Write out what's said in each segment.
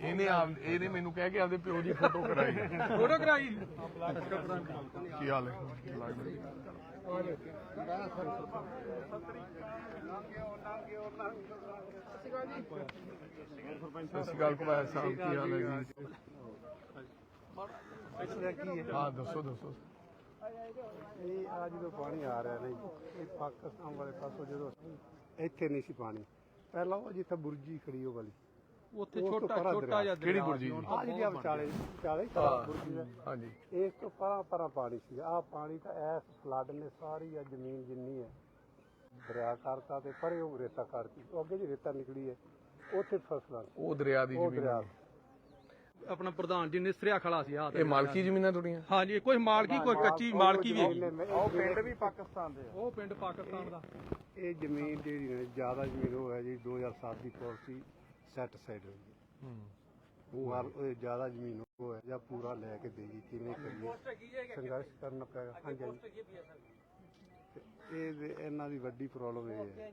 ਇਹਨੇ ਆਪ ਇਹਨੇ ਮੈਨੂੰ ਕਹਿ ਕੇ ਆਪਦੇ ਪਿਓ ਦੀ ਫੋਟੋ ਕਰਾਈ। ਫੋਟੋ ਕਰਾਈ? ਕੀ ਹਾਲ ਹੈ? ਸਤਿ ਸ਼੍ਰੀ ਅਕਾਲ ਕੁਮਾਰ ਸਾਹਿਬ ਕੀ ਹਾਲ ਹੈ ਜੀ ਹਾਂ ਦੱਸੋ ਦੱਸੋ ਇਹ ਆ ਜਦੋਂ ਪਾਣੀ ਆ ਰਿਹਾ ਨਾ ਜੀ, ਇਹ ਪਾਕਿਸਤਾਨ ਵਾਲੇ ਪਾਸੋਂ ਜਦੋਂ ਇੱਥੇ ਨਹੀਂ ਸੀ ਪਾਣੀ ਪਹਿਲਾਂ ਉਹ ਜਿੱਥੇ ਬੁਰਜੀ ਖੜੀ ਉਹ ਵਾਲੀ। ਉੱਥੇ ਉਹ ਤੋਂ ਛੋਟਾ ਪਰਾਂ ਛੋਟਾ ਜਿਹਾ ਕਿਹੜੀ ਬੁਰਜੀ? ਆ ਜਿਹੜੀ ਆ ਵਿਚਾਲੇ ਵਿਚਾਲੇ ਹੀ ਤਾਂ ਬੁਰਜੀ ਦਾ ਹਾਂਜੀ। ਇਸ ਤੋਂ ਪਰਾਂ ਪਰਾਂ ਪਾਣੀ ਸੀ। ਆ ਪਾਣੀ ਤਾਂ ਐਸ ਫਲੱਡ ਨੇ ਸਾਰੀ ਆ ਜ਼ਮੀਨ ਜਿੰਨੀ ਹੈ। ਦਰਿਆ ਕਰਤਾ ਤੇ ਪਰੇ ਉਹ ਰੇਤਾ ਕਰਤੀ। ਉਹ ਅੱਗੇ ਜੀ ਰੇਤਾ ਨਿਕਲੀ ਹੈ ਉੱਥੇ ਫਸਲਾਂ ਸੀ। ਉਹ ਦਰਿਆ ਦੀ ਉਹ ਜ਼ਮੀਨ ਦਰਿਆ ਆਪਣਾ ਪ੍ਰਧਾਨ ਜੀ ਨਿਸਰਿਆ ਖੜਾ ਸੀ ਆ ਇਹ ਮਾਲਕੀ ਜ਼ਮੀਨਾਂ ਤੁਹਾਡੀਆਂ? ਹਾਂਜੀ ਕੋਈ ਮਾਲਕੀ ਕੋਈ ਕੱਚੀ ਮਾਲਕੀ ਵੀ ਹੈਗੀ ਉਹ ਪਿੰਡ ਵੀ ਪਾਕਿਸਤਾਨ ਦੇ ਉਹ ਪਿੰਡ ਪਾਕਿਸਤਾਨ ਦਾ। ਇਹ ਜ਼ਮੀਨ ਜਿਹੜੀ ਹੈ ਜ਼ਿਆਦਾ ਜ਼ਮੀਨ ਉਹ ਹੈ ਜੀ 2007 ਦੀ ਪਾਲਿਸੀ ਸੈੱਟ ਸਾਈਡ ਹੋਈ ਹੈ। ਉਹ ਹਰ ਉਹ ਜ਼ਿਆਦਾ ਜ਼ਮੀਨ ਉਹ ਹੈ ਜਾਂ ਪੂਰਾ ਲੈ ਕੇ ਦੇਗੀ ਕਿਵੇਂ ਕਰੀਏ। ਸੰਘਰਸ਼ ਕਰਨਾ ਪਏਗਾ ਹਾਂਜੀ ਹਾਂਜੀ ਤੇ ਇਹ ਇਹਨਾਂ ਦੀ ਵੱਡੀ ਪ੍ਰੋਬਲਮ ਇਹ ਹੈ।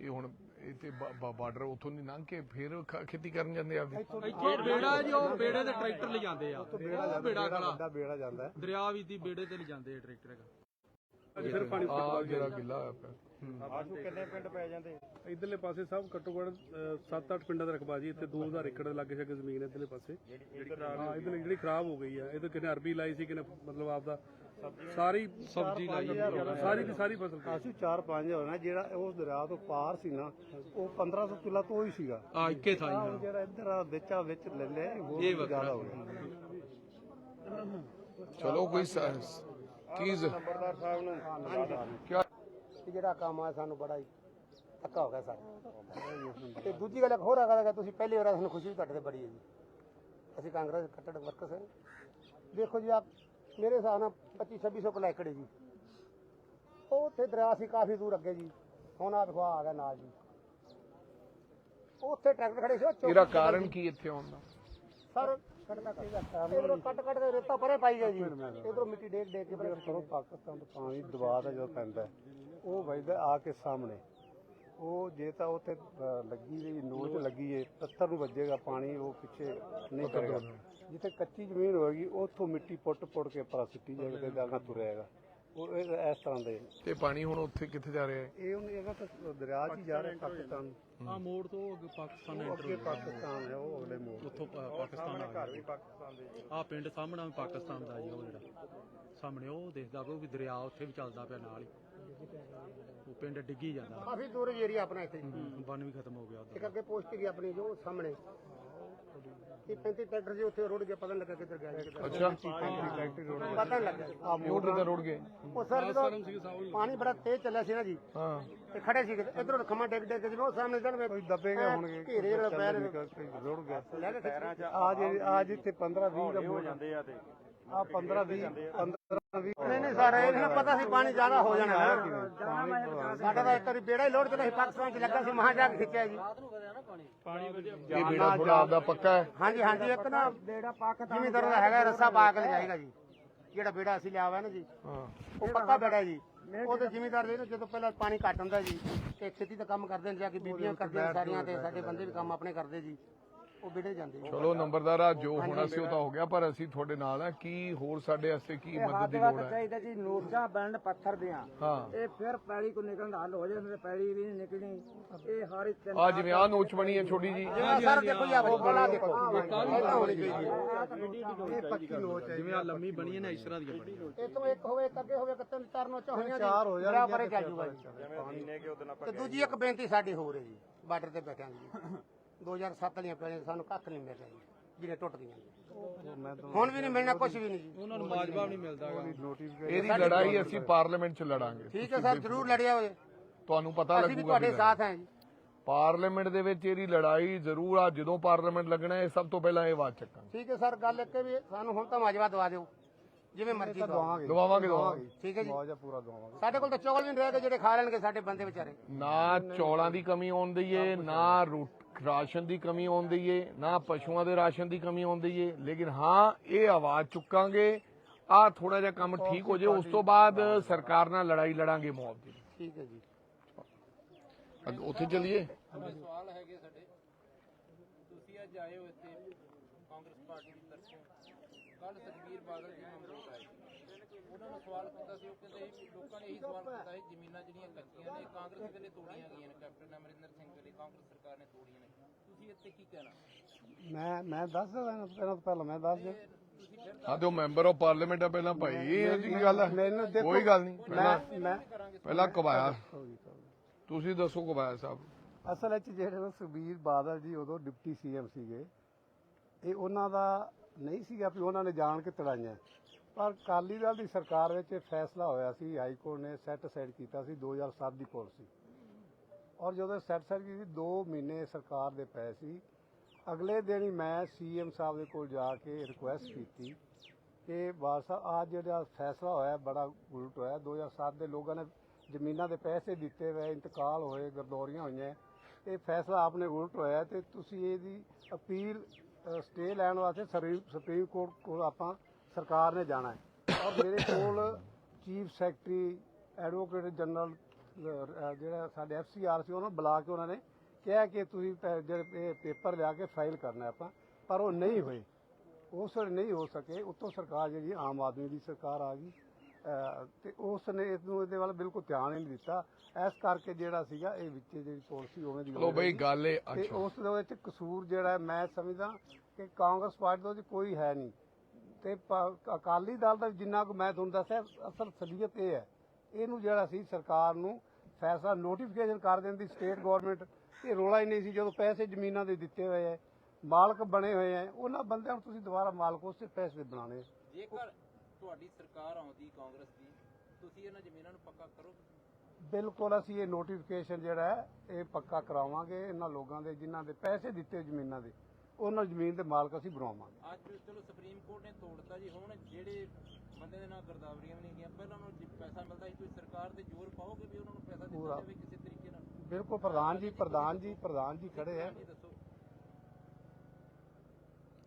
ਇਹ ਹੁਣ ਇੱਥੇ ਬਾਰਡਰ ਉਥੋਂ ਦੀ ਲੰਘ ਕੇ ਫਿਰ ਖ- ਖੇਤੀ ਕਰਨ ਜਾਂਦੇ ਆਪਦੀ? ਇੱਥੇ ਬੇੜਾ ਜੀ ਉਹ ਬੇੜੇ ਤੇ ਟਰੈਕਟਰ ਲੈ ਜਾਂਦੇ ਆ ਬੇੜਾ ਉਹ ਬੇੜਾ ਜਾਂਦਾ ਖੜਾ। ਵੱਡਾ ਬੇੜਾ ਜਾਂਦਾ ਹੈ। ਦਰਿਆ ਵੀ ਦੀ ਬੇੜੇ ਤੇ ਲੈ ਜਾਂਦੇ ਆ ਟਰੈਕਟਰ ਫਿਰ ਪਾਣੀ ਆ ਜਿਹੜਾ ਗਿੱਲਾ ਹੋਇਆ ਪਿਆ। ਇਧਰਲੇ ਪਾਸੇ ਸਭ ਘੱਟੋ ਘੱਟ 7-8 ਪਿੰਡਾਂ ਦਾ ਰਕਬਾ ਜੀ। ਇੱਥੇ 2000 ਏਕੜ ਦੇ ਲਾਗੇ ਛਾਗੇ ਜ਼ਮੀਨ ਹੈ ਇਧਰਲੇ ਪਾਸੇ। ਹਾਂ ਇਧਰਲੇ ਜਿਹੜੀ ਖਰਾਬ ਹੋ ਗਈ ਹੈ ਇਹ ਤਾਂ ਕਿਨੇ ਅਰਬੀ ਲਾਈ ਸੀ ਕਿਨੇ ਮਤਲਬ ਆਪਦਾ ਸਾਰੀ ਸਬਜ਼ੀ ਲਾਈ ਸਾਰੀ ਦੀ ਸਾਰੀ ਫਸਲ ਅਸੀਂ 4-5 ਹੋਣਾ ਜਿਹੜਾ ਉਸ ਦਰਿਆ ਤੋਂ ਪਾਰ ਸੀ ਨਾ ਉਹ 1500 ਕਿੱਲਾ ਤੋਂ ਹੀ ਸੀਗਾ। ਆ ਇੱਕੇ ਥਾਈ ਆਹ ਜਿਹੜਾ ਇੱਧਰ ਆ ਵਿੱਚ ਆ ਵਿੱਚ ਲੈ ਇਹ ਵੀ ਜ਼ਿਆਦਾ ਹੋ ਗਿਆ। ਚਲੋ ਕੋਈ ਸ- ਚੀਜ਼ ਕਿਆ ਕਿ ਜਿਹੜਾ ਕੰਮ ਆ ਸਾਨੂੰ ਬੜਾ ਹੀ ਧੱਕਾ ਹੋ ਗਿਆ ਸਾਡਾ ਤੇ ਦੂਜੀ ਗੱਲ ਇੱਕ ਹੋਰ ਹੈਗਾ ਕਿ ਤੁਸੀਂ ਪਹਿਲੀ ਵਾਰ ਸਾਨੂੰ ਖੁਸ਼ੀ ਵੀ ਤੁਹਾਡੇ ਤੇ ਬੜੀ ਹੈ ਜੀ। ਅਸੀਂ ਕਾਂਗਰਸ ਕੱਟੜ ਵਰਕਰ ਹਾਂ। ਦੇਖੋ ਜੀ ਆ ਮੇਰੇ ਹਿਸਾਬ ਨਾਲ 25 2600 ਕਿੱਲਾ ਏਕੜ ਹੈ ਜੀ। ਉਹ ਉੱਥੇ ਦਰਿਆ ਸੀ ਕਾਫੀ ਦੂਰ ਅੱਗੇ ਜੀ। ਹੁਣ ਆ ਦੇਖੋ ਆਹ ਆ ਗਿਆ ਨਾਲ ਜੀ। ਉੱਥੇ ਟਰੈਕਟਰ ਖੜੇ ਸੀ ਉਹ ਚੌਂਕੀ ਇਹਦਾ ਕਾਰਨ ਕੀ ਇੱਥੇ ਆਉਣ ਦਾ? ਸਰ ਇਧਰੋਂ ਕੱਟ ਕੱਟ ਕੇ ਰੇਤਾ ਪਰੇ ਪਾਈ ਗਿਆ ਜੀ। ਇਧਰੋਂ ਮਿੱਟੀ ਡੇਕ ਡੇਕ ਕੇ ਪਰੇ ਕਰੋ। ਪਾਕਿਸਤਾਨ ਤੋਂ ਪਾਣੀ ਦਬਾਅ ਦਾ ਜਦੋਂ ਪੈਂਦਾ ਹੈ, ਉਹ ਵਜਦਾ ਆ ਕੇ ਸਾਹਮਣੇ। ਉਹ ਜੇ ਤਾਂ ਉੱਥੇ ਲੱਗੀ ਰਹੀ ਨੋਚ ਲੱਗੀ ਏ ਪੱਥਰ ਨੂੰ ਵੱਜੇਗਾ ਪਾਣੀ ਉਹ ਪਿੱਛੇ ਨਹੀਂ ਕਰੇਗਾ। ਜਿੱਥੇ ਕੱਚੀ ਜ਼ਮੀਨ ਹੋਏਗੀ ਉੱਥੋਂ ਮਿੱਟੀ ਪੁੱਟ ਪੁੱਟ ਕੇ ਪਰਾ ਸਿੱਟੀ ਜਾਏਗਾ ਤੇ ਦਾਗਾ ਤੁਰੇਗਾ ਉਹ ਇਹ ਇਸ ਤਰ੍ਹਾਂ ਦੇ। ਤੇ ਪਾਣੀ ਹੁਣ ਉੱਥੇ ਕਿੱਥੇ ਜਾ ਰਿਹਾ ਹੈ? ਇਹ ਉਹਨੇ ਇਹਦਾ ਤਾਂ ਦਰਿਆ 'ਚ ਹੀ ਜਾ ਰਿਹਾ ਪਾਕਿਸਤਾਨ ਆ। ਮੋੜ ਤੋਂ ਅੱਗੇ ਪਾਕਿਸਤਾਨ ਉਹ ਅੱਗੇ ਪਾਕਿਸਤਾਨ ਹੈ ਉਹ ਅਗਲੇ ਮੋੜ ਉੱਥੋਂ ਪਾ- ਪਾਕਿਸਤਾਨ ਆ ਘਰ ਵੀ ਪਾਕਿਸਤਾਨ ਦੇ ਆ। ਪਿੰਡ ਸਾਹਮਣਾ ਵੀ ਪਾਕਿਸਤਾਨ ਦਾ ਜੀ ਉਹ ਜਿਹੜਾ। ਸਾਹਮਣੇ ਉਹ ਦੇਖਦਾ ਪਿਆ ਉਹ ਵੀ ਦਰਿਆ ਉੱਥੇ ਵੀ ਚੱਲਦਾ ਪਿਆ ਨਾਲ ਹੀ। ਉਹ ਪਿੰਡ ਡਿੱਗੀ ਜਾਂਦਾ। ਕਾਫੀ ਦੂਰ ਏਰੀਆ ਆਪਣਾ ਇੱਥੇ। ਬਨ ਵੀ ਖਤਮ ਹੋ ਗਿਆ ਉਹਦਾ ਇੱਕ ਅੱਗੇ ਪੋਸਟ ਗਈ ਆਪਣੀ ਜੋ ਸਾਹਮਣੇ। ਇਹ 35 ਟਰੈਕਟਰ ਜੀ ਉੱਥੇ ਰੋਡ ਗਿਆ ਪਤਾ ਨਹੀਂ ਲੱਗਾ ਕਿੱਧਰ ਗਿਆ ਜੀ, ਕਿੱਧਰ ਅੱਛਾ। ਪਤਾ ਨਹੀਂ ਲੱਗਾ। ਆ ਮੋਟਰ ਤੇ ਰੁੜ ਗਏ? ਉਹ ਸਰ ਜਦੋਂ ਪਾਣੀ ਬੜਾ ਤੇਜ਼ ਚੱਲਿਆ ਸੀ ਨਾ ਜੀ ਹਾਂ। ਤੇ ਖੜੇ ਸੀ ਇਧਰੋਂ ਖਮਾ ਡਿੱਗ ਡਿੱਗ ਕੇ ਜਿਵੇਂ ਉਹ ਸਾਹਮਣੇ ਚੜ ਕੋਈ ਦੱਬੇ ਗਏ ਹੋਣਗੇ ਘੇਰੇ ਵਾਲਾ ਪੈਰ ਰੁੜ ਗਿਆ। ਲੈ ਕੇ ਖਿੱਚ- ਆ ਜੇ ਆ ਜਿੱਥੇ 15 20 ਦਾ ਹੋ ਜਾਂਦੇ ਆ ਤੇ। ਆ 15 20 15 20 ਨਹੀਂ ਨਹੀਂ ਸਰ ਇਹਨਾਂ ਨੂੰ ਪਤਾ ਸੀ ਪਾਣੀ ਜ਼ਿਆਦਾ ਹੋ ਜਾਣਾ ਸਾਡਾ ਤਾਂ ਇੱਕ ਵਾਰੀ ਬੇੜਾ ਹੀ ਲੋਡ ਚੱਲਿਆ ਸੀ ਪਾਕਿਸਤਾਨ ਚ ਲੱਗਾ ਸੀ ਮਹਾਂ ਜਾ। ਕੇ ਖਿੱਚਿਆ ਜੀ ਇਹ ਬੇੜਾ ਥੋੜਾ ਆਪਦਾ ਪੱਕਾ ਹੈ। ਹਾਂਜੀ ਹਾਂਜੀ ਇੱਕ ਨਾ ਬੇੜਾ ਪਾਕਿਸਤਾਨ ਜ਼ਿਮੀਦਾਰ ਦਾ ਹੈਗਾ ਰੱਸਾ ਪਾ ਕੇ ਲਿਜਾਏਗਾ ਜੀ। ਜਿਹੜਾ ਬੇੜਾ ਅਸੀਂ ਲਿਆ ਹੋਇਆ ਨਾ ਜੀ ਉਹ ਪੱਕਾ ਬੇੜਾ ਜੀ। ਉਹ ਤੇ ਜ਼ਿਮੀਦਾਰ ਦੇ ਨਾ ਜਦੋਂ ਪਹਿਲਾਂ ਪਾਣੀ ਘੱਟ ਹੁੰਦਾ ਜੀ ਤੇ ਖੇਤੀ ਦਾ ਕੰਮ ਕਰਦੇ ਨੇ ਜਾ ਕੇ ਬੀਬੀਆਂ ਕਰਦੀਆਂ ਸਾਰੀਆਂ ਤੇ ਸਾਡੇ ਬੰਦੇ ਵੀ ਕੰਮ ਆਪਣੇ ਕਰਦੇ ਜੀ। ਉਹ ਬੇੜੇ ਜਾਂਦੇ ਜੀ ਚਲੋ ਨੰਬਰਦਾਰ ਆ ਜੋ ਹੋਣਾ ਸੀ ਉਹ ਤਾਂ ਹੋ ਗਿਆ ਪਰ ਅਸੀਂ ਤੁਹਾਡੇ ਨਾਲ ਆ ਕੀ ਹੋਰ ਸਾਡੇ ਵਾਸਤੇ ਕੀ ਮਦਦ ਦੀ ਲੋੜ ਹੈ? ਚਾਹੀਦਾ ਜੀ ਨੋਟਾਂ ਬਣਨ ਪੱਥਰ ਦੀਆਂ। ਹਾਂ। ਇਹ ਫਿਰ ਪੈਲੀ ਕੋ ਨਿਕਲਣ ਦਾ ਹੱਲ ਹੋ ਪੈਲੀ ਵੀ ਨਹੀਂ ਨਿਕਲਣੀ। ਇਹ ਹਰ ਇੱਕ ਆ ਜਿਵੇਂ ਆ ਨੋਚ ਬਣੀ ਹੈ ਛੋਟੀ ਜੀ ਸਰ ਦੇਖੋ ਜੀ ਆਹ ਬਣਾ ਦੇਖੋ। ਏਦਾਂ ਹੋਣੀ ਚਾਹੀਦੀ ਹੈ। ਇਹ ਪੱਕੀ ਨੋਚ ਹੈ ਜਿਵੇਂ ਆ ਲੰਮੀ ਬਣੀ ਹੈ ਨਾ ਇਸ ਤਰ੍ਹਾਂ ਦੀ ਬਣੀ ਇਹ ਤੋਂ ਇੱਕ ਹੋਵੇ ਇੱਕ ਅੱਗੇ ਹੋਵੇ ਇੱਕ ਤਿੰਨ ਚਾਰ ਨੋਚਾਂ ਹੋਈਆਂ ਜੀ। ਚਾਰ ਹੋ ਬਰਾਬਰ ਜਾਣਗੇ ਹੀ ਚੱਲ ਜੂਗਾ ਜੀ ਤੇ ਦੂਜੀ ਇੱਕ ਬੇਨਤੀ ਸਾਡੀ ਹੋਰ ਹੈ ਜੀ ਬਾਰਡਰ ਤੇ ਬੈਠਿਆਂ ਦੀ। 2007 ਵਾਲੀਆਂ ਪੈਣੀਆਂ ਸਾਨੂੰ ਕੱਖ ਨਹੀਂ ਮਿਲ ਰਿਹਾ ਜੀ ਜਿਹਨੇ ਟੁੱਟ ਗਈਆਂ ਜੀ ਹੁਣ ਵੀ ਨਹੀਂ ਮਿਲਣਾ ਕੁਝ ਵੀ ਨਹੀਂ ਜੀ। ਉਹਨਾਂ ਨੂੰ ਮਾਜਵਾ ਵੀ ਨਹੀਂ ਮਿਲਦਾ। ਇਹਦੀ ਲੜਾਈ ਅਸੀਂ ਪਾਰਲੀਮੈਂਟ 'ਚ ਲੜਾਂਗੇ। ਠੀਕ ਹੈ ਸਰ ਜ਼ਰੂਰ ਲੜਿਆ ਹੋਏ ਤੁਹਾਨੂੰ ਪਤਾ ਅਸੀਂ ਵੀ ਲੱਗੂਗਾ ਤੁਹਾਡੇ ਵੀ ਸਾਥ ਹਾਂ ਜੀ। ਪਾਰਲੀਮੈਂਟ ਦੇ ਵਿੱਚ ਇਹਦੀ ਲੜਾਈ ਜ਼ਰੂਰ ਆ ਜਦੋਂ ਪਾਰਲੀਮੈਂਟ ਲੱਗਣਾ ਹੈ ਸਭ ਤੋਂ ਪਹਿਲਾਂ ਇਹ ਆਵਾਜ਼ ਚੱਕਾਂਗੇ। ਠੀਕ ਹੈ ਸਰ ਗੱਲ ਇੱਕ ਹੈ ਵੀ ਸਾਨੂੰ ਹੁਣ ਤਾਂ ਮਾਜਵਾ ਦਵਾ ਦਿਓ। ਜਿਵੇਂ ਮਰਜ਼ੀ ਦਵਾਵਾਂਗੇ। ਦਵਾਵਾਂਗੇ ਦਵਾਵਾਂਗੇ। ਠੀਕ ਹੈ ਜੀ। ਮੌਜਾ ਪੂਰਾ ਦਵਾਵਾਂਗੇ। ਸਾਡੇ ਕੋਲ ਤਾਂ ਚੌਲ ਵੀ ਨਹੀਂ ਰਹਿ ਗਏ ਜਿਹੜੇ ਖਾ ਲੈਣਗੇ ਸਾਡੇ ਬੰਦੇ ਵਿਚਾਰੇ। ਨਾ ਚੌਲਾਂ ਦੀ ਕਮੀ ਆਉਣ ਦੀ ਏ ਨਾ ਰੋ- ਰਾਸ਼ਨ ਦੀ ਕਮੀ ਆਉਣ ਦੀ ਏ ਨਾ ਪਸ਼ੂਆਂ ਦੇ ਰਾਸ਼ਨ ਦੀ ਕਮੀ ਆਉਣ ਦੀ ਏ ਲੇਕਿਨ ਹਾਂ ਇਹ ਆਵਾਜ਼ ਚੁੱਕਾਂਗੇ। ਆ ਥੋੜਾ ਜਿਹਾ ਕੰਮ ਠੀਕ ਹੋ ਜੇ ਉਸ ਤੋਂ ਬਾਅਦ ਸਰਕਾਰ ਨਾਲ ਲੜਾਈ ਲੜਾਂਗੇ ਮੁਆਵਜ਼ੇ ਦੀ। ਠੀਕ ਹੈ ਜੀ। ਉੱਥੇ ਚੱਲੀਏ? ਤੁਸੀਂ ਅੱਜ ਆਏ ਹੋ ਇੱਥੇ ਕਾਂਗਰਸ ਪਾਰਟੀ ਦੀ ਤਰਫੋਂ। ਕੱਲ ਸੁਖਬੀਰ ਬਾਦਲ ਜੀ ਮੰਗਲ ਆਏ ਉਹਨਾਂ ਨੂੰ ਸਵਾਲ ਕੀਤਾ ਸੀ ਉਹ ਕਹਿੰਦੇ ਸੀ ਲੋਕਾਂ ਨੇ ਇਹੀ ਸਵਾਲ ਕੀਤਾ ਸੀ ਜ਼ਮੀਨਾਂ ਜਿਹੜੀਆਂ ਕੱਚੀਆਂ ਨੇ ਕਾਂਗਰਸ ਵੇਲੇ ਤੋੜੀਆਂ ਗਈਆਂ ਨੇ ਕੈਪਟਨ ਅਮਰਿੰਦਰ ਸਿੰਘ ਵੇਲੇ ਕਾਂਗਰਸ ਸਰਕਾਰ ਨੇ ਤੋੜੀਆਂ ਨੇ। ਤੁਸੀਂ ਇੱਥੇ ਕੀ ਕਹਿਣਾ? ਮੈਂ ਮੈਂ ਦੱਸ ਦਵਾਂ ਇਹਨਾਂ ਤੋਂ ਪਹਿਲਾਂ ਮੈਂ ਦੱਸ ਦਿਆਂ। ਹਾਂ ਤੇ ਉਹ ਮੈਂਬਰ ਆਫ ਪਾਰਲੀਮੈਂਟ ਆ ਪਹਿਲਾਂ ਭਾਈ ਇਹ ਜੀ ਗੱਲ ਹੈ ਕੋਈ ਗੱਲ ਨਹੀਂ ਪਹਿਲਾਂ ਮੈਂ ਮੈਂ ਪਹਿਲਾਂ ਕਬਾਇਆ ਤੁਸੀਂ ਦੱਸੋ ਕਬਾਇਆ ਸਾਹਿਬ ਅਸਲ ਵਿੱਚ ਜਿਹੜੇ ਉਹ ਸੁਖਬੀਰ ਬਾਦਲ ਜੀ ਉਦੋਂ ਡਿਪਟੀ ਸੀਐਮ ਸੀਗੇ ਇਹ ਉਹਨਾਂ ਦਾ ਨਹੀਂ ਸੀਗਾ ਵੀ ਉਹਨਾਂ ਨੇ ਜਾਣ ਕੇ ਤੜਾਈਆਂ। ਪਰ ਅਕਾਲੀ ਦਲ ਦੀ ਸਰਕਾਰ ਵਿੱਚ ਇਹ ਫੈਸਲਾ ਹੋਇਆ ਸੀ, ਹਾਈ ਕੋਰਟ ਨੇ ਸੈੱਟ ਸਾਈਡ ਕੀਤਾ ਸੀ 2007 ਦੀ ਪਾਲਿਸੀ। ਔਰ ਜਦੋਂ ਸੈੱਟ ਸਾਈਡ ਕੀਤੀ 2 ਮਹੀਨੇ ਸਰਕਾਰ ਦੇ ਪਏ ਸੀ। ਅਗਲੇ ਦਿਨ ਹੀ ਮੈਂ ਸੀਐਮ ਸਾਹਿਬ ਦੇ ਕੋਲ ਜਾ ਕੇ ਰਿਕੁਐਸਟ ਕੀਤੀ ਕਿ ਬਾਦ ਸਾਹਿਬ, ਆਹ ਜਿਹੜਾ ਫੈਸਲਾ ਹੋਇਆ, ਬੜਾ ਉਲਟ ਹੋਇਆ। 2007 ਦੇ ਲੋਕਾਂ ਨੇ ਜ਼ਮੀਨਾਂ ਦੇ ਪੈਸੇ ਦਿੱਤੇ ਹੋਏ, ਇੰਤਕਾਲ ਹੋਏ, ਗਰਦੌਰੀਆਂ ਹੋਈਆਂ। ਇਹ ਫੈਸਲਾ ਆਪਨੇ ਉਲਟ ਹੋਇਆ ਤੇ ਤੁਸੀਂ ਇਹਦੀ ਅਪੀਲ ਸਟੇ ਲੈਣ ਵਾਸਤੇ ਸਰੀ- ਸੁਪਰੀਮ ਕੋਰਟ ਕੋਲ ਆਪਾਂ ਸਰਕਾਰ ਨੇ ਜਾਣਾ ਹੈ। ਔਰ ਮੇਰੇ ਕੋਲ ਚੀਫ ਸੈਕਟਰੀ ਐਡਵੋਕੇਟ ਜਨਰਲ ਜਿਹੜਾ ਸਾਡੇ ਐਫਸੀਆਰ ਸੀ ਉਹਨਾਂ ਬੁਲਾ ਕੇ ਉਹਨਾਂ ਨੇ ਕਿਹਾ ਕਿ ਤੁਸੀਂ ਜਿਹੜੇ ਪੇਪਰ ਲਿਆ ਕੇ ਫਾਈਲ ਕਰਨਾ ਆਪਾਂ ਪਰ ਉਹ ਨਹੀਂ ਹੋਏ। ਉਸ ਵੇਲੇ ਨਹੀਂ ਹੋ ਸਕੇ ਉੱਤੋਂ ਸਰਕਾਰ ਜਿਹੜੀ ਆਮ ਆਦਮੀ ਦੀ ਸਰਕਾਰ ਆ ਗਈ। ਤੇ ਉਸ ਨੇ ਇਸ ਨੂੰ ਇਹਦੇ ਵੱਲ ਬਿਲਕੁਲ ਧਿਆਨ ਹੀ ਨਹੀਂ ਦਿੱਤਾ। ਇਸ ਕਰਕੇ ਜਿਹੜਾ ਸੀਗਾ ਇਹ ਵਿੱਚ ਜਿਹੜੀ ਪਾਲਿਸੀ ਉਵੇਂ ਦੀ ਹੋ ਬਈ। ਗੱਲ ਇਹ ਤੇ ਅੱਛਾ। ਉਸ ਦੇ ਵਿੱਚ ਕਸੂਰ ਜਿਹੜਾ ਮੈਂ ਸਮਝਦਾ ਕਿ ਕਾਂਗਰਸ ਪਾਰਟੀ ਦਾ ਉਹਦੇ ਕੋਈ ਹੈ ਨਹੀਂ। ਤੇ ਪ- ਅਕਾਲੀ ਦਲ ਦਾ ਜਿੰਨਾ ਕੁ ਮੈਂ ਤੁਹਾਨੂੰ ਦੱਸਿਆ ਅਸਲ ਸਲੀਅਤ ਇਹ ਹੈ। ਇਹਨੂੰ ਜਿਹੜਾ ਸੀ ਸਰਕਾਰ ਨੂੰ ਫੈਸਲਾ ਨੋਟੀਫਿਕੇਸ਼ਨ ਕਰ ਦਿੰਦੀ ਸਟੇਟ ਗਵਰਨਮੈਂਟ ਇਹ ਰੋਲਾ ਹੀ ਨਹੀਂ ਸੀ ਜਦੋਂ ਪੈਸੇ ਜ਼ਮੀਨਾਂ ਦੇ ਦਿੱਤੇ ਹੋਏ ਹੈ ਮਾਲਕ ਬਣੇ ਹੋਏ ਹੈ ਉਹਨਾਂ ਬੰਦਿਆਂ ਨੂੰ ਤੁਸੀਂ ਦੁਬਾਰਾ ਮਾਲਕ ਉਸੇ ਪੈਸੇ ਦੇ ਬਣਾਉਣੇ ਜੇਕਰ ਤੁਹਾਡੀ ਸਰਕਾਰ ਆਉਂਦੀ ਕਾਂਗਰਸ ਦੀ ਤੁਸੀਂ ਇਹਨਾਂ ਜ਼ਮੀਨਾਂ ਨੂੰ ਪੱਕਾ ਕਰੋਗੇ ਬਿਲਕੁਲ ਅਸੀਂ ਇਹ ਨੋਟੀਫਿਕੇਸ਼ਨ ਜਿਹੜਾ ਹੈ ਇਹ ਪੱਕਾ ਕਰਾਵਾਂਗੇ ਇਹਨਾਂ ਲੋਕਾਂ ਦੇ ਜਿਨ੍ਹਾਂ ਦੇ ਪੈਸੇ ਦਿੱਤੇ ਜ਼ਮੀਨਾਂ ਦੇ। ਉਹਨਾਂ ਜ਼ਮੀਨ ਦੇ ਮਾਲਕ ਅਸੀਂ ਬਣਾਵਾਂਗੇ। ਅੱਜ ਚਲੋ ਸੁਪਰੀਮ ਕੋਰਟ ਨੇ ਤੋੜਤਾ ਜੀ ਹੁਣ ਜਿਹੜੇ ਬੰਦੇ ਦੇ ਨਾਲ ਗਰਦਾਵਰੀਆਂ ਵੀ ਨਹੀਂ ਗਈਆਂ ਪਹਿਲਾਂ ਉਹਨੂੰ ਜੇ ਪੈਸਾ ਮਿਲਦਾ ਸੀ ਤੁਸੀਂ ਸਰਕਾਰ ਤੇ ਜ਼ੋਰ ਪਾਓਗੇ ਵੀ ਉਹਨਾਂ ਨੂੰ ਪੈਸਾ ਦਿੱਤਾ ਪੂਰਾ। ਜਾਵੇ ਕਿਸੇ ਤਰੀਕੇ ਨਾਲ? ਬਿਲਕੁਲ ਪ੍ਰਧਾਨ ਜੀ ਪ੍ਰਧਾਨ ਜੀ ਪ੍ਰਧਾਨ ਜੀ ਖੜੇ ਹੈ।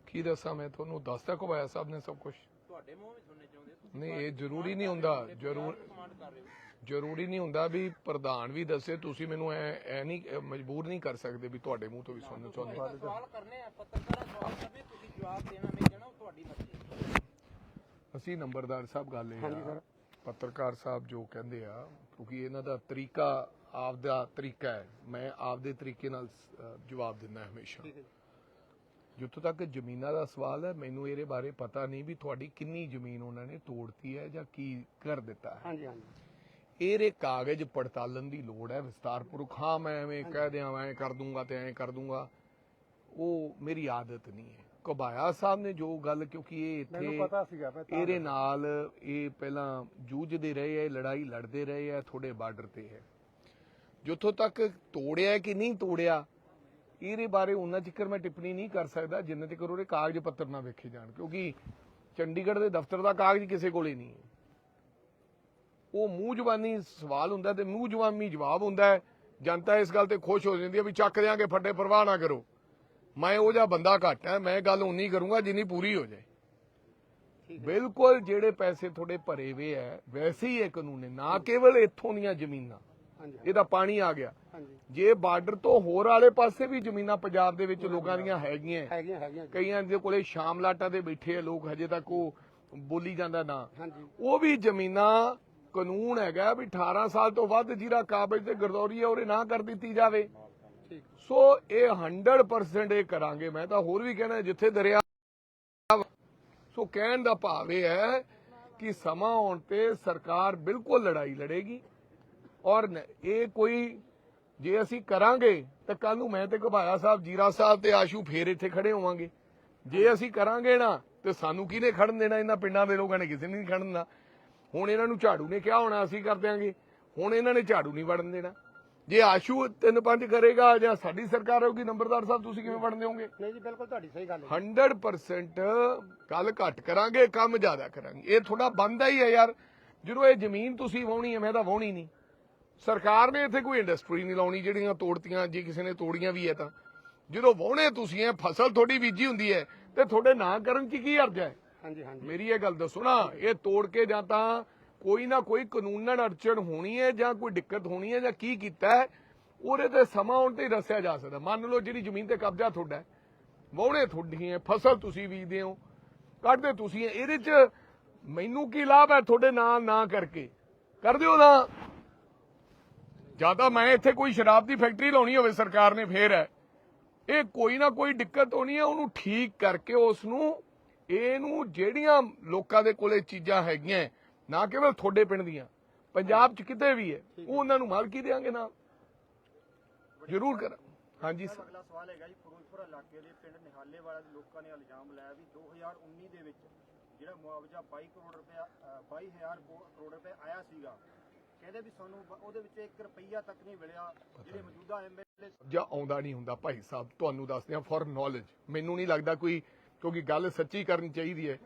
ਕੀ ਦੱਸਾਂ ਮੈਂ ਤੁਹਾਨੂੰ? ਦੱਸਦਾ ਕਬਾਇਆ ਸਾਹਿਬ ਨੇ ਸਭ ਕੁਝ ਤੁਹਾਡੇ ਮੂੰਹ ਵੀ ਸੁਣਨੇ ਚਾਹੁੰਦੇ ਨਹੀਂ ਇਹ ਜ਼ਰੂਰੀ ਨਹੀਂ ਹੁੰਦਾ ਜ਼ਰੂਰ ਕਮਾਂਡ ਕਰ ਰਹੇ ਹੋ। ਜ਼ਰੂਰੀ ਨਹੀਂ ਹੁੰਦਾ ਵੀ ਪ੍ਰਧਾਨ ਵੀ ਦੱਸੇ ਤੁਸੀਂ ਮੈਨੂੰ ਐ ਐ ਨਹੀਂ ਮਜਬੂਰ ਨਹੀਂ ਕਰ ਸਕਦੇ ਵੀ ਤੁਹਾਡੇ ਮੂੰਹ ਤੋਂ ਵੀ ਸੁਣਨਾ ਚਾਹੁੰਦੇ। ਸਵਾਲ ਕਰਨੇ ਆ ਪੱਤਰਕਾਰਾਂ ਸਵਾਲ ਕਰਨੇ ਤੁਸੀਂ ਜਵਾਬ ਦੇਣਾ ਨਹੀਂ ਦੇਣਾ ਉਹ ਤੁਹਾਡੀ ਮਰਜ਼ੀ ਅਸੀਂ ਨੰਬਰਦਾਰ ਸਾਹਿਬ ਗੱਲ ਇਹ ਆ ਪੱਤਰਕਾਰ ਸਾਹਿਬ ਜੋ ਕਹਿੰਦੇ ਆ ਕਿਉਂਕਿ ਇਹਨਾਂ ਦਾ ਤਰੀਕਾ ਆਪਦਾ ਤਰੀਕਾ ਹੈ ਮੈਂ ਆਪਦੇ ਤਰੀਕੇ ਨਾਲ ਜਵਾਬ ਦਿੰਦਾ ਹਮੇਸ਼ਾ। ਜਿੱਥੋਂ ਤੱਕ ਜ਼ਮੀਨਾਂ ਦਾ ਸਵਾਲ ਹੈ ਮੈਨੂੰ ਇਹਦੇ ਬਾਰੇ ਪਤਾ ਨਹੀਂ ਵੀ ਤੁਹਾਡੀ ਕਿੰਨੀ ਜ਼ਮੀਨ ਉਹਨਾਂ ਨੇ ਤੋੜਤੀ ਹੈ ਜਾਂ ਕੀ ਕਰ ਦਿੱਤਾ ਹੈ। ਹਾਂਜੀ ਹਾਂਜੀ। ਇਹਦੇ ਕਾਗਜ਼ ਪੜਤਾਲਣ ਦੀ ਲੋੜ ਹੈ ਵਿਸਤਾਰਪੂਰਵਕ ਹਾਂ ਮੈਂ ਐਵੇਂ ਕਹਿ ਦਿਆਂ ਮੈਂ ਐਂ ਕਰ ਦੂੰਗਾ ਤੇ ਐਂ ਕਰ ਦੂੰਗਾ। ਉਹ ਮੇਰੀ ਆਦਤ ਨਹੀਂ ਹੈ। ਕਬਾਇਆ ਸਾਹਿਬ ਨੇ ਜੋ ਗੱਲ ਕਿਉਂਕਿ ਇਹ ਇੱਥੇ ਇਹਦੇ ਨਾਲ ਇਹ ਪਹਿਲਾਂ ਜੂਝਦੇ ਰਹੇ ਹੈ ਲੜਾਈ ਲੜਦੇ ਰਹੇ ਹੈ ਥੋੜੇ ਬਾਰਡਰ ਤੇ ਹੈ। ਜਿੱਥੋਂ ਤੱਕ ਤੋੜਿਆ ਕਿ ਨਹੀਂ ਤੋੜਿਆ ਇਹਦੇ ਬਾਰੇ ਉਹਨਾਂ ਜ਼ਿਕਰ ਮੈਂ ਟਿੱਪਣੀ ਨਹੀਂ ਕਰ ਸਕਦਾ ਜਿੰਨੇ ਤੱਕ ਉਹਦੇ ਕਾਗਜ਼ ਪੱਤਰ ਨਾ ਵੇਖੇ ਜਾਣ। ਕਿਉਂਕਿ ਚੰਡੀਗੜ੍ਹ ਦੇ ਦਫ਼ਤਰ ਦਾ ਕਾਗਜ਼ ਕਿਸੇ ਕੋਲੇ ਨਹੀਂ ਹੈ। ਉਹ ਮੂੰਹ ਜ਼ਬਾਨੀ ਸਵਾਲ ਹੁੰਦਾ ਤੇ ਮੂੰਹ ਜ਼ਬਾਨੀ ਜਵਾਬ ਹੁੰਦਾ ਜਨਤਾ ਇਸ ਗੱਲ ਤੇ ਖੁਸ਼ ਹੋ ਜਾਂਦੀ ਹੈ ਵੀ ਚੱਕ ਦਿਆਂਗੇ ਫੱਟੇ ਪਰਵਾਹ ਨਾ ਕਰੋ। ਮੈਂ ਉਹ ਜਿਹਾ ਬੰਦਾ ਘੱਟ ਹੈ ਮੈਂ ਗੱਲ ਉਨੀ ਕਰੂੰਗਾ ਜਿੰਨੀ ਪੂਰੀ ਹੋ ਜਾਏ। ਬਿਲਕੁਲ ਜਿਹੜੇ ਪੈਸੇ ਤੁਹਾਡੇ ਭਰੇ ਵੇ ਹੈ ਵੈਸੇ ਹੀ ਇਹ ਕਾਨੂੰਨ ਹੈ ਨਾ ਕੇਵਲ ਇੱਥੋਂ ਦੀਆਂ ਜ਼ਮੀਨਾਂ। ਇਹਦਾ ਪਾਣੀ ਆ ਗਿਆ। ਜੇ ਬਾਰਡਰ ਤੋਂ ਹੋਰ ਵਾਲੇ ਪਾਸੇ ਵੀ ਜ਼ਮੀਨਾਂ ਪੰਜਾਬ ਦੇ ਵਿੱਚ ਲੋਕਾਂ ਦੀਆਂ ਹੈਗੀਆਂ। ਕਈਆਂ ਦੇ ਕੋਲੇ ਸ਼ਾਮ ਲਾਟਾਂ ਦੇ ਬੈਠੇ ਆ ਲੋਕ ਹਜੇ ਤੱਕ ਉਹ ਬੋਲੀ ਜਾਂਦਾ ਨਾ। ਉਹ ਵੀ ਜ਼ਮੀਨਾਂ ਕਾਨੂੰਨ ਹੈਗਾ ਵੀ 18 ਸਾਲ ਤੋਂ ਵੱਧ ਜਿਹੜਾ ਕਾਬਜ ਤੇ ਗਰਦੌਰੀ ਹੈ, ਉਹਦੇ ਨਾ ਕਰ ਦਿੱਤੀ ਜਾਵੇ। ਸੋ ਇਹ 100% ਇਹ ਕਰਾਂਗੇ। ਮੈਂ ਤਾਂ ਹੋਰ ਵੀ ਕਹਿਣਾ, ਜਿੱਥੇ ਦਰਿਆ ਸੋ ਕਹਿਣ ਦਾ ਭਾਵ ਇਹ ਹੈ ਕਿ ਸਮਾਂ ਆਉਣ ਤੇ ਸਰਕਾਰ ਬਿਲਕੁਲ ਲੜਾਈ ਲੜੇਗੀ। ਔਰ ਇਹ ਕੋਈ, ਜੇ ਅਸੀਂ ਕਰਾਂਗੇ, ਤਾਂ ਕੱਲ ਨੂੰ ਮੈਂ ਤੇ ਘਬਾਇਆ ਸਾਹਿਬ, ਜੀਰਾ ਸਾਹਿਬ ਤੇ ਆਸ਼ੂ ਫੇਰ ਇੱਥੇ ਖੜੇ ਹੋਵਾਂਗੇ। ਜੇ ਅਸੀਂ ਕਰਾਂਗੇ ਨਾ, ਤੇ ਸਾਨੂੰ ਕਿਹਨੇ ਖੜਨ ਦੇਣਾ? ਇਹਨਾਂ ਪਿੰਡਾਂ ਦੇ ਲੋਕਾਂ ਨੇ ਕਿਸੇ ਨੇ ਨਹੀਂ ਖੜਨ। ਦੇਣਾ ਹੁਣ ਇਹਨਾਂ ਨੂੰ ਝਾੜੂ ਨੇ ਕਿਹਾ ਹੋਣਾ ਅਸੀਂ ਕਰ ਦਿਆਂਗੇ। ਹੁਣ ਇਹਨਾਂ ਨੇ ਝਾੜੂ ਨਹੀਂ ਵੜਨ ਦੇਣਾ। ਜੇ ਆਸ਼ੂ ਤਿੰਨ ਪੰਜ ਕਰੇਗਾ ਜਾਂ ਸਾਡੀ ਸਰਕਾਰ ਹੋਊਗੀ ਨੰਬਰਦਾਰ ਸਾਹਿਬ ਤੁਸੀਂ ਕਿਵੇਂ ਵੜਨ ਦਿਓਗੇ? ਨਹੀਂ ਜੀ ਬਿਲਕੁਲ ਤੁਹਾਡੀ ਸਹੀ ਗੱਲ ਹੈ 100% ਗੱਲ ਘੱਟ ਕਰਾਂਗੇ ਕੰਮ ਜ਼ਿਆਦਾ ਕਰਾਂਗੇ। ਇਹ ਥੋੜਾ ਬੰਦਾ ਹੀ ਹੈ ਯਾਰ। ਜਦੋਂ ਇਹ ਜ਼ਮੀਨ ਤੁਸੀਂ ਵਾਹਣੀ ਹੈ ਮੈਂ ਤਾਂ ਵਾਹਣੀ ਨਹੀਂ। ਸਰਕਾਰ ਨੇ ਇੱਥੇ ਕੋਈ ਇੰਡਸਟਰੀ ਨਹੀਂ ਲਾਉਣੀ ਜਿਹੜੀਆਂ ਤੋੜਤੀਆਂ ਜੇ ਕਿਸੇ ਨੇ ਤੋੜੀਆਂ ਵੀ ਹੈ ਤਾਂ। ਜਦੋਂ ਵਾਹਣੇ ਤੁਸੀਂ ਹੈ ਫਸਲ ਤੁਹਾਡੀ ਬੀਜੀ ਹੁੰਦੀ ਹੈ ਤੇ ਤੁਹਾਡੇ ਨਾਂ ਕਰਨ ਚ ਕੀ ਅਰਜ਼ ਹੈ ਹਾਂਜੀ ਹਾਂਜੀ। ਮੇਰੀ ਇਹ ਗੱਲ ਦੱਸੋ ਨਾ, ਇਹ ਤੋੜ ਕੇ ਜਾਂ ਤਾਂ ਕੋਈ ਨਾ ਕੋਈ ਕਾਨੂੰਨਨ ਅੜਚਣ ਹੋਣੀ ਹੈ ਜਾਂ ਕੋਈ ਦਿੱਕਤ ਹੋਣੀ ਹੈ ਜਾਂ ਕੀ ਕੀਤਾ ਹੈ, ਉਹਦੇ ਤੇ ਸਮਾਂ ਆਉਣ ਤੇ ਦੱਸਿਆ ਜਾ ਸਕਦਾ। ਮੰਨ ਲਓ ਜਿਹੜੀ ਜ਼ਮੀਨ ਤੇ ਕਬਜ਼ਾ ਤੁਹਾਡਾ ਹੈ, ਵਾਹੁਣੇ ਤੁਹਾਡੀ ਹੈ, ਫਸਲ ਤੁਸੀਂ ਬੀਜਦੇ ਹੋ, ਕੱਢਦੇ ਤੁਸੀਂ ਇਹਦੇ 'ਚ ਮੈਨੂੰ ਕੀ ਲਾਭ ਹੈ ਤੁਹਾਡੇ ਨਾਂ ਨਾ ਕਰਕੇ? ਕਰ ਦਿਓ ਨਾ। ਜਾਂ ਤਾਂ ਮੈਂ ਇੱਥੇ ਕੋਈ ਸ਼ਰਾਬ ਦੀ ਫੈਕਟਰੀ ਲਾਉਣੀ ਹੋਵੇ, ਸਰਕਾਰ ਨੇ ਫੇਰ। ਹੈ ਇਹ ਕੋਈ ਨਾ ਕੋਈ ਦਿੱਕਤ ਹੋਣੀ ਹੈ, ਉਹਨੂੰ ਠੀਕ ਕਰਕੇ ਉਸ ਨੂੰ ਇਹਨੂੰ ਜਿਹੜੀਆਂ ਲੋਕਾਂ ਦੇ ਕੋਲੇ ਚੀਜ਼ਾਂ ਹੈਗੀਆਂ ਨਾ ਕੇਵਲ ਤੁਹਾਡੇ ਪਿੰਡ ਦੀਆਂ ਪੰਜਾਬ 'ਚ ਕਿਤੇ ਵੀ ਹੈ ਉਹ ਉਹਨਾਂ ਨੂੰ ਮਾਲਕੀ ਦੇਾਂਗੇ ਨਾ ਜ਼ਰੂਰ ਕਰ। ਹਾਂਜੀ ਸਰ ਅਗਲਾ ਸਵਾਲ ਹੈਗਾ ਜੀ ਫਿਰੋਜ਼ਪੁਰ ਇਲਾਕੇ ਦੇ ਪਿੰਡ ਨਿਹਾਲੇ ਵਾਲਾ ਦੇ ਲੋਕਾਂ ਨੇ ਇਲਜ਼ਾਮ ਲਾਇਆ ਵੀ 2019 ਦੇ ਵਿੱਚ ਜਿਹੜਾ ਮੁਆਵਜ਼ਾ 22 ਕਰੋੜ ਰੁਪਏ 22000 ਕਰੋੜ ਰੁਪਏ ਆਇਆ ਸੀਗਾ ਕਹਿੰਦੇ ਵੀ ਸਾਨੂੰ ਉਹਦੇ ਵਿੱਚ 1 ਰੁਪਈਆ ਤੱਕ ਨਹੀਂ ਮਿਲਿਆ ਜਿਹੜੇ ਮੌਜੂਦਾ ਐਮਐਲਏ ਜਾਂ ਆਉਂਦਾ ਨਹੀਂ ਹੁੰਦਾ। ਭਾਈ ਸਾਹਿਬ ਤੁਹਾਨੂੰ ਦੱਸਦੇ ਆ ਫॉर ਨੌਲੇਜ ਮੈਨੂੰ ਨਹੀਂ ਲੱਗਦਾ ਕੋਈ ਕਿਉਂਕਿ ਗੱਲ ਸੱਚੀ ਕਰਨੀ ਚਾਹੀਦੀ ਹੈ।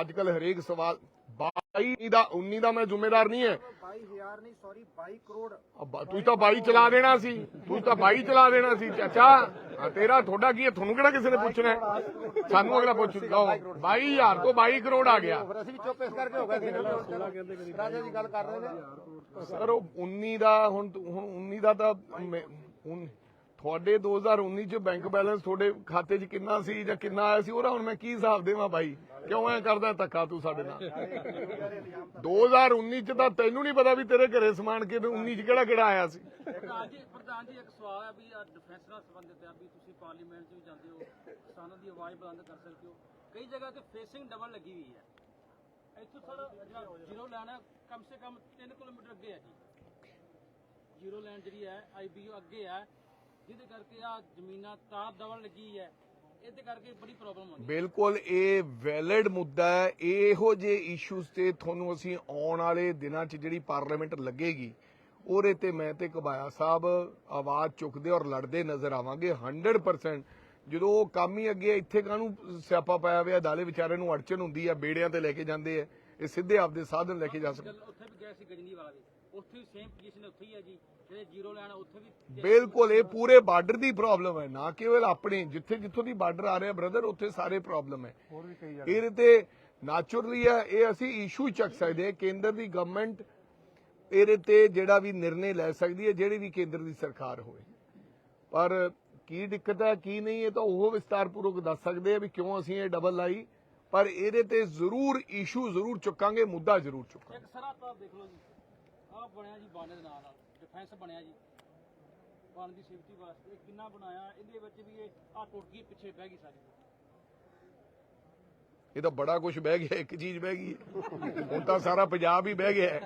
ਅੱਜ ਕੱਲ ਹਰੇਕ ਸਵਾਲ 22 ਦਾ 19 ਦਾ ਮੈਂ ਜ਼ਿੰਮੇਦਾਰ ਨਹੀਂ ਹੈ। 22000 ਨਹੀਂ ਸੌਰੀ 22 ਕਰੋੜ। ਤੂੰ ਤਾਂ 22 ਚਲਾ ਦੇਣਾ ਸੀ। ਤੂੰ ਤਾਂ 22 ਚਲਾ ਦੇਣਾ ਸੀ ਚਾਚਾ। ਤੇਰਾ ਤੁਹਾਡਾ ਕੀ ਹੈ? ਤੁਹਾਨੂੰ ਕਿਹੜਾ ਕਿਸੇ ਨੇ ਪੁੱਛਣਾ ਹੈ? ਸਾਨੂੰ ਅਗਲਾ ਪੁੱਛ ਲਓ 22000 ਤੋਂ 22 ਕਰੋੜ ਆ ਗਿਆ। ਅਸੀਂ ਵੀ ਚੁੱਪ ਇਸ ਕਰਕੇ ਹੋ ਗਏ ਸੀ। ਰਾਜਾ ਦੀ ਗੱਲ ਕਰ ਰਹੇ ਨੇ। ਸਰ ਉਹ 19 ਦਾ ਹੁਣ ਹੁਣ 19 ਦਾ ਤਾਂ ਤੁਹਾਡੇ 2019 ਚ ਬੈਂਕ ਬੈਲੈਂਸ ਤੁਹਾਡੇ ਖਾਤੇ 'ਚ ਕਿੰਨਾ ਸੀ ਜਾਂ ਕਿੰਨਾ ਆਇਆ ਸੀ, ਉਹਦਾ ਹੁਣ ਮੈਂ ਕੀ ਹਿਸਾਬ ਦੇਵਾਂ ਭਾਈ ਕਿਉਂ ਐ ਕਰਦਾ ਧੱਕਾ ਤੂੰ ਸਾਡੇ ਨਾਲ? 2019 ਚ ਤਾਂ ਤੈਨੂੰ ਨਹੀਂ ਪਤਾ ਵੀ ਤੇਰੇ ਘਰੇ ਸਮਾਨ ਕਿ 19 ਚ ਕਿਹੜਾ ਕਿਹੜਾ ਆਇਆ ਸੀ? ਪ੍ਰਧਾਨ ਜੀ ਪ੍ਰਧਾਨ ਜੀ, ਇੱਕ ਸਵਾਲ ਹੈ ਵੀ ਡਿਫੈਂਸ ਨਾਲ ਸੰਬੰਧਿਤ ਹੈ ਵੀ ਤੁਸੀਂ ਪਾਰਲੀਮੈਂਟ 'ਚ ਵੀ ਜਾਂਦੇ ਹੋ, ਕਿਸਾਨਾਂ ਦੀ ਆਵਾਜ਼ ਬੁਲੰਦ ਕਰ ਸਕਦੇ ਹੋ। ਕਈ ਜਗ੍ਹਾ ਤੇ ਫੇਸਿੰਗ ਡਬਲ ਲੱਗੀ ਹੋਈ ਹੈ। ਇੱਥੋਂ ਥੋੜਾ ਜ਼ੀਰੋ ਲਾਈਨ ਹੈ, ਕਮ ਸੇ ਕਮ 3 ਕਿਲੋਮੀਟਰ ਅੱਗੇ ਹੈ ਜੀ। ਜ਼ੀਰੋ ਲਾਈਨ ਜਿਹੜੀ ਹੈ ਆਈਬੀਓ ਅੱਗੇ ਹੈ। ਜਿਹਦੇ ਕਰਕੇ ਆ ਜ਼ਮੀਨਾਂ ਤਾਰ ਡਬਲ ਲੱਗੀ ਹੈ। ਇਹਦੇ ਕਰਕੇ ਬੜੀ ਪ੍ਰੋਬਲਮ ਆਉਂਦੀ ਹੈ। ਬਿਲਕੁਲ ਇਹ ਵੈਲਿਡ ਮੁੱਦਾ ਹੈ। ਇਹੋ ਜਿਹੇ ਇਸ਼ੂਜ਼ ਤੇ ਤੁਹਾਨੂੰ ਅਸੀਂ ਆਉਣ ਵਾਲੇ ਦਿਨਾਂ 'ਚ ਜਿਹੜੀ ਪਾਰਲੀਮੈਂਟ ਲੱਗੇਗੀ ਉਹਦੇ ਤੇ ਮੈਂ ਤੇ ਕਬਾਇਆ ਸਾਹਿਬ ਆਵਾਜ਼ ਚੁੱਕਦੇ ਔਰ ਲੜਦੇ ਨਜ਼ਰ ਆਵਾਂਗੇ। 100% ਜਦੋਂ ਉਹ ਕੰਮ ਹੀ ਅੱਗੇ ਇੱਥੇ ਕਾਹਨੂੰ ਸਿਆਪਾ ਪਾਇਆ ਹੋਇਆ ਦਾਲੇ ਵਿਚਾਰੇ ਨੂੰ ਅੜਚਨ ਹੁੰਦੀ ਆ ਬੇੜਿਆਂ ਤੇ ਲੈ ਕੇ ਜਾਂਦੇ ਆ ਇਹ ਸਿੱਧੇ ਆਪਦੇ ਸਾਧਨ ਲੈ ਕੇ ਜਾ ਸਕਦੇ। ਉੱਥੇ ਵੀ ਗਏ ਸੀ ਗਜਨੀ ਵਾਲਾ ਉੱਥੇ ਵੀ ਸੇਮ ਪੋਜੀਸ਼ਨ ਉੱਥੇ ਹੀ ਹੈ ਜੀ। ਜਿਹੜੇ ਜ਼ੀਰੋ ਲਾਈਨ ਉੱਥੇ ਵੀ ਬਿਲਕੁਲ ਇਹ ਪੂਰੇ ਬਾਰਡਰ ਦੀ ਪ੍ਰੋਬਲਮ ਹੈ ਨਾ ਕੇਵਲ ਆਪਣੇ ਜਿੱਥੇ ਜਿੱਥੋਂ ਦੀ ਬਾਰਡਰ ਆ ਰਿਹਾ ਬ੍ਰਦਰ ਉੱਥੇ ਸਾਰੇ ਪ੍ਰੋਬਲਮ ਹੈ। ਹੋਰ ਵੀ ਕਈ ਇਹਦੇ ਤੇ ਨੈਚੁਰਲੀ ਹੈ ਇਹ ਅਸੀਂ ਇਸ਼ੂ ਚੱਕ ਸਕਦੇ ਹਾਂ ਕੇਂਦਰ ਦੀ ਗਵਰਨਮੈਂਟ ਇਹਦੇ ਤੇ ਜਿਹੜਾ ਵੀ ਨਿਰਣੇ ਲੈ ਸਕਦੀ ਹੈ ਜਿਹੜੀ ਵੀ ਕੇਂਦਰ ਦੀ ਸਰਕਾਰ ਹੋਵੇ। ਪਰ ਕੀ ਦਿੱਕਤ ਹੈ ਕੀ ਨਹੀਂ ਇਹ ਤਾਂ ਉਹ ਵਿਸਤਾਰਪੂਰਵਕ ਦੱਸ ਸਕਦੇ ਆ ਵੀ ਕਿਉਂ ਅਸੀਂ ਇਹ ਡਬਲ ਲਾਈ। ਪਰ ਇਹਦੇ ਤੇ ਜ਼ਰੂਰ ਇਸ਼ੂ ਜ਼ਰੂਰ ਚੁੱਕਾਂਗੇ ਮੁੱਦਾ ਜ਼ਰੂਰ ਚੁੱਕਾਂਗੇ। ਇੱਕ ਸਰਾ ਤਾਂ ਦੇਖ ਲਓ ਜੀ। ਆਹ ਬਣਿਆ ਜੀ ਬਾਣੇ ਦੇ ਨਾਲ ਨਾਲ ਡਿਫੈਂਸ ਬਣਿਆ ਜੀ। ਬਾਣ ਦੀ ਸੇਫਟੀ ਵਾਸਤੇ ਇਹ ਕਿੰਨਾ ਬਣਾਇਆ ਇਹਦੇ ਵਿੱਚ ਵੀ ਇਹ ਆਹ ਟੁੱਟ ਗਈ ਪਿੱਛੇ ਬਹਿ ਗਈ ਸਾਰੀ। ਇਹ ਤਾਂ ਬੜਾ ਕੁਝ ਬਹਿ ਗਿਆ ਇੱਕ ਚੀਜ਼ ਬਹਿ ਗਈ। ਹੁਣ ਤਾਂ ਸਾਰਾ ਪੰਜਾਬ ਹੀ ਬਹਿ ਗਿਆ।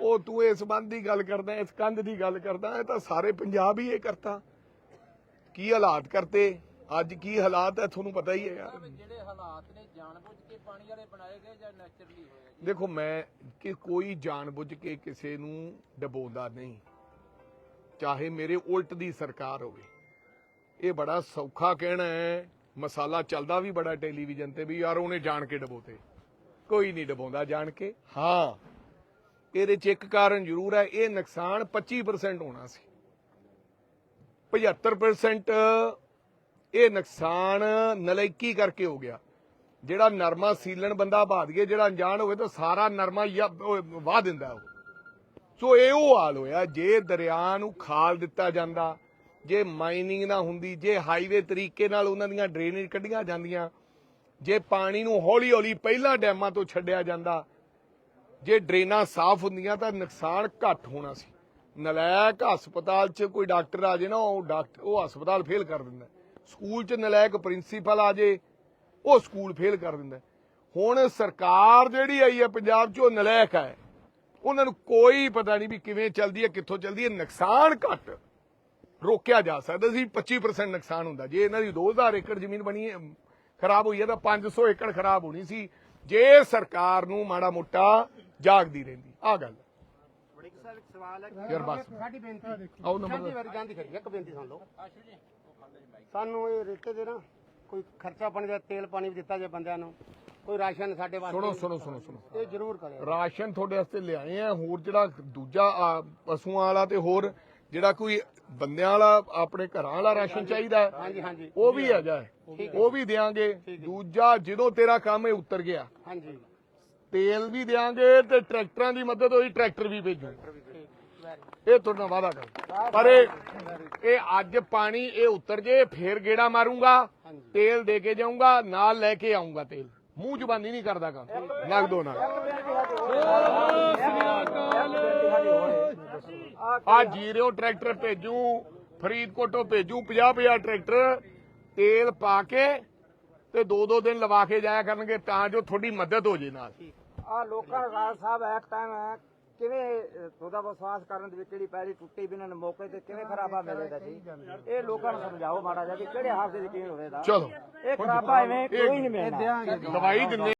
ਉਹ ਤੂੰ ਇਸ ਸੰਬੰਧ ਦੀ ਗੱਲ ਕਰਦਾ ਇਸ ਕੰਧ ਦੀ ਗੱਲ ਕਰਦਾ ਇਹ ਤਾਂ ਸਾਰੇ ਪੰਜਾਬ ਹੀ ਇਹ ਕਰਤਾ। ਕੀ ਹਾਲਾਤ ਕਰਤੇ? ਅੱਜ ਕੀ ਹਾਲਾਤ ਹੈ ਤੁਹਾਨੂੰ ਪਤਾ ਹੀ ਹੈ ਯਾਰ। ਜਿਹੜੇ ਹਾਲਾਤ ਨੇ ਜਾਣਬੁੱਝ ਕੇ ਪਾਣੀ ਵਾਲੇ ਬਣਾਏ ਗਏ ਜਾਂ ਨੈਚੁਰਲੀ ਹੋਏ ਆ ਜੀ? ਦੇਖੋ ਮੈਂ ਕਿ ਕੋਈ ਜਾਣਬੁੱਝ ਕੇ ਕਿਸੇ ਨੂੰ ਡਬੋਂਦਾ ਨਹੀਂ। ਚਾਹੇ ਮੇਰੇ ਉਲਟ ਦੀ ਸਰਕਾਰ ਹੋਵੇ। ਇਹ ਬੜਾ ਸੌਖਾ ਕਹਿਣਾ ਹੈ। ਮਸਾਲਾ ਚੱਲਦਾ ਵੀ ਬੜਾ ਟੈਲੀਵਿਜ਼ਨ ਤੇ ਵੀ ਯਾਰ ਉਹਨੇ ਜਾਣ ਕੇ ਡਬੋਤੇ। ਕੋਈ ਨਹੀਂ ਡਬੋਂਦਾ ਜਾਣ ਕੇ। ਹਾਂ ਇਹਦੇ ਚ ਇੱਕ ਕਾਰਨ ਜ਼ਰੂਰ ਹੈ ਇਹ ਨੁਕਸਾਨ 25% ਹੋਣਾ ਸੀ। 75% ਇਹ ਨੁਕਸਾਨ ਨਲਾਇਕੀ ਕਰਕੇ ਹੋ ਗਿਆ। ਜਿਹੜਾ ਨਰਮਾ ਸੀਲਣ ਬੰਦਾ ਬਾਦ ਗਿਆ, ਜਿਹੜਾ ਅਣਜਾਣ ਹੋਵੇ ਤਾਂ ਸਾਰਾ ਨਰਮਾ ਹੀ ਵਾਹ ਦਿੰਦਾ ਉਹ। ਸੋ ਇਹ ਉਹ ਹਾਲ ਹੋਇਆ, ਜੇ ਦਰਿਆ ਨੂੰ ਖਾਲ ਦਿੱਤਾ ਜਾਂਦਾ, ਜੇ ਮਾਈਨਿੰਗ ਨਾ ਹੁੰਦੀ, ਜੇ ਹਾਈਵੇ ਤਰੀਕੇ ਨਾਲ ਉਹਨਾਂ ਦੀਆਂ ਡਰੇਨੇਜ ਕੱਢੀਆਂ ਜਾਂਦੀਆਂ, ਜੇ ਪਾਣੀ ਨੂੰ ਹੌਲੀ ਹੌਲੀ ਪਹਿਲਾਂ ਡੈਮਾਂ ਤੋਂ ਛੱਡਿਆ ਜਾਂਦਾ, ਜੇ ਡਰੇਨਾਂ ਸਾਫ਼ ਹੁੰਦੀਆਂ ਤਾਂ ਨੁਕਸਾਨ ਘੱਟ ਹੋਣਾ ਸੀ। ਨਲਾਇਕ ਹਸਪਤਾਲ 'ਚ ਕੋਈ ਡਾਕਟਰ ਆ ਜੇ ਨਾ, ਉਹ ਡਾਕਟਰ ਉਹ ਹਸਪਤਾਲ ਫੇਲ ਕਰ ਦਿੰਦਾ। ਸਕੂਲ 'ਚ ਨਲਾਇਕ ਪ੍ਰਿੰਸੀਪਲ ਆ ਜੇ ਉਹ ਸਕੂਲ ਫੇਲ ਕਰ ਦਿੰਦਾ ਹੁਣ ਸਰਕਾਰ ਜਿਹੜੀ ਆਈ ਹੈ ਪੰਜਾਬ 'ਚ ਉਹ ਨਲਾਇਕ ਹੈ। ਉਹਨਾਂ ਨੂੰ ਕੋਈ ਪਤਾ ਨਹੀਂ ਵੀ ਕਿਵੇਂ ਚੱਲਦੀ ਹੈ ਕਿੱਥੋਂ ਚੱਲਦੀ ਹੈ। ਨੁਕਸਾਨ ਘੱਟ ਰੋਕਿਆ ਜਾ ਸਕਦਾ ਸੀ 25% ਨੁਕਸਾਨ ਹੁੰਦਾ। ਜੇ ਇਹਨਾਂ ਦੀ 2000 ਏਕੜ ਜ਼ਮੀਨ ਬਣੀ ਹੈ ਖਰਾਬ ਹੋਈ ਹੈ ਤਾਂ 500 ਏਕੜ ਖਰਾਬ ਹੋਣੀ ਸੀ। ਜੇ ਸਰਕਾਰ ਨੂੰ ਮਾੜਾ ਮੋਟਾ ਜਾਗਦੀ ਰਹਿੰਦੀ ਆ ਗੱਲ। ਵੜਿਕ ਸਾਹਿਬ ਇੱਕ ਸਵਾਲ ਹੈ। ਯਾਰ ਬਸ। ਸਾਡੀ ਬੇਨਤੀ ਆਓ ਨੰਬਰ ਸਾਡੀ ਵਾਰੀ ਜਾਂਦੀ ਖੜੀ ਇੱਕ ਬੇਨਤੀ ਸੁਣ ਲਓ। ਸਾਨੂੰ ਇਹ ਰੇਤੇ ਦੇ ਨਾ ਕੋਈ ਖਰਚਾ ਪਾਣੀ ਦਾ ਤੇਲ ਪਾਣੀ ਵੀ ਦਿੱਤਾ ਜੇ ਬੰਦਿਆਂ ਨੂੰ ਕੋਈ ਰਾਸ਼ਨ ਸਾਡੇ ਵਾਸਤੇ ਸੁਣੋ ਸੁਣੋ ਸੁਣੋ ਸੁਣੋ। ਇਹ ਜ਼ਰੂਰ ਕਰਿਓ। ਰਾਸ਼ਨ ਤੁਹਾਡੇ ਵਾਸਤੇ ਲਿਆਏ ਆ ਹੋਰ ਜਿਹੜਾ ਦੂਜਾ ਆ, ਪਸ਼ੂਆਂ ਵਾਲਾ ਤੇ ਹੋਰ ਜਿਹੜਾ ਕੋਈ ਬੰਦਿਆਂ ਵਾਲਾ ਆਪਣੇ ਘਰਾਂ ਵਾਲਾ ਰਾਸ਼ਨ ਚਾਹੀਦਾ ਹੈ, ਹਾਂਜੀ ਹਾਂਜੀ। ਉਹ ਵੀ ਆ ਜਾਏ। ਉਹ ਵੀ ਦੇਾਂਗੇ ਦੂਜਾ ਜਦੋਂ ਤੇਰਾ ਕੰਮ ਇਹ ਉਤਰ ਗਿਆ ਹਾਂਜੀ। ਤੇਲ ਵੀ ਦੇਾਂਗੇ ਤੇ ਟਰੈਕਟਰਾਂ ਦੀ ਮਦਦ ਹੋਈ ਟਰੈਕਟਰ ਵੀ ਭੇਜੋ। ਇਹ ਤੁਹਾਡੇ ਨਾਲ ਵਾਦਾ ਕਰ ਪਰ ਇਹ ਇਹ ਅੱਜ ਪਾਣੀ ਇਹ ਉਤਰ ਜੇ ਫੇਰ ਗੇੜਾ ਮਾਰੂੰਗਾ ਤੇਲ ਦੇ ਕੇ ਜਾਊਂਗਾ ਨਾਲ ਲੈ ਕੇ ਆਉਂਗਾ ਤੇਲ। ਮੂੰਹ ਜ਼ਬਾਨੀ ਨਹੀਂ ਕਰਦਾ ਕੰਮ। ਨਗ ਦੋ ਨਾਲ ਆ ਜੀਰੋ ਟਰੈਕਟਰ ਭੇਜੂ ਫਰੀਦਕੋਟੋਂ ਭੇਜੂ 50 50 ਟਰੈਕਟਰ ਤੇਲ ਪਾ ਕੇ ਤੇ ਦੋ ਦੋ ਦਿਨ ਲਵਾ ਕੇ ਜਾਇਆ ਕਰਨਗੇ ਤਾਂ ਜੋ ਥੋੜੀ ਮਦਦ ਹੋ ਜੇ ਨਾਲ। ਆ ਲੋਕਾਂ ਦਾ ਸਾਹਿਬ ਇੱਕ ਟਾਈਮ ਹੈ ਕਿਵੇਂ ਤੁਹਾਡਾ ਵਿਸ਼ਵਾਸ ਕਰਨ ਦੇ ਵਿੱਚ ਜਿਹੜੀ ਪੈਰੀ ਟੁੱਟੀ ਵੀ ਇਹਨਾਂ ਨੂੰ ਮੌਕੇ ਤੇ ਕਿਵੇਂ ਖਰਾਬਾ ਮਿਲੇਗਾ ਜੀ? ਇਹ ਲੋਕਾਂ ਨੂੰ ਸਮਝਾਓ ਮਾੜਾ ਜਿਹਾ ਕਿ ਕਿਹੜੇ ਹਾਲ ਦੇ ਯਕੀਨ ਹੋਵੇਗਾ। ਚਲੋ। ਇਹ ਖਰਾਬਾ ਐਵੇਂ ਕੋਈ ਨਹੀਂ ਮਿਲਣਾ। ਦਵਾਈ ਦਿੰਦੇ